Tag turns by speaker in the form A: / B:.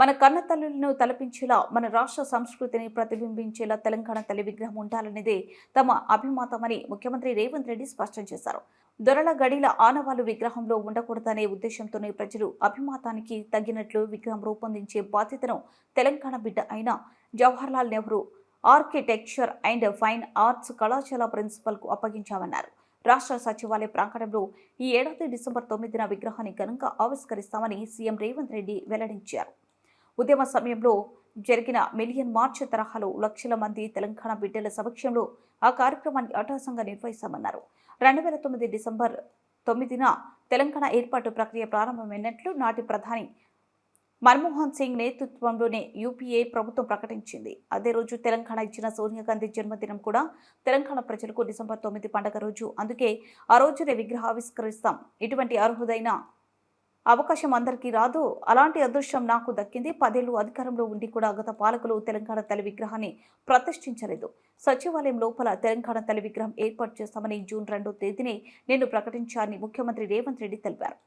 A: మన కన్న తల్లులను తలపించేలా మన రాష్ట్ర సంస్కృతిని ప్రతిబింబించేలా తెలంగాణ తల్లి విగ్రహం ఉండాలనేదే తమ అభిమతమని ముఖ్యమంత్రి రేవంత్ రెడ్డి స్పష్టం చేశారు. దొరల గడిల ఆనవాళ్ళు విగ్రహంలో ఉండకూడదనే ఉద్దేశంతోనే ప్రజలు అభిమతానికి తగినట్లు విగ్రహం రూపొందించే బాధ్యతను తెలంగాణ బిడ్డ అయిన Jawaharlal Nehru architecture and fine arts కళాశాల ప్రిన్సిపల్కు అప్పగించామన్నారు. రాష్ట్ర సచివాలయ ప్రాంగణంలో ఈ ఏడాది డిసెంబర్ తొమ్మిదిన విగ్రహాన్ని ఘనంగా ఆవిష్కరిస్తామని సీఎం రేవంత్ రెడ్డి వెల్లడించారు. ఉద్యమ సమయంలో జరిగిన మిలియన్ మార్చ్ తరహాలో లక్షల మంది తెలంగాణ బిడ్డల సమక్షంలో ఆ కార్యక్రమాన్ని అటాసంగా నిర్వహిస్తామన్నారు. రెండు వేల తొమ్మిది డిసెంబర్ తొమ్మిదిన తెలంగాణ ఏర్పాటు ప్రక్రియ ప్రారంభమైనట్లు నాటి ప్రధాని మన్మోహన్ సింగ్ నేతృత్వంలోనే యూపీఏ ప్రభుత్వం ప్రకటించింది. అదే రోజు తెలంగాణ ఇచ్చిన సోనియా గాంధీ జన్మదినం కూడా తెలంగాణ ప్రజలకు డిసెంబర్ తొమ్మిది పండగ రోజు. అందుకే ఆ రోజునే విగ్రహావిష్కరిస్తాం. ఇటువంటి అర్హుదైన అవకాశం అందరికీ రాదు. అలాంటి అదృష్టం నాకు దక్కింది. పదేళ్ళు అధికారంలో ఉండి కూడా గత పాలకులు తెలంగాణ తల్లి విగ్రహాన్ని ప్రతిష్ఠించలేదు. సచివాలయం లోపల తెలంగాణ తల్లి విగ్రహం ఏర్పాటు చేస్తామని జూన్ రెండో తేదీనే నేను ప్రకటించాలని ముఖ్యమంత్రి రేవంత్ రెడ్డి తెలిపారు.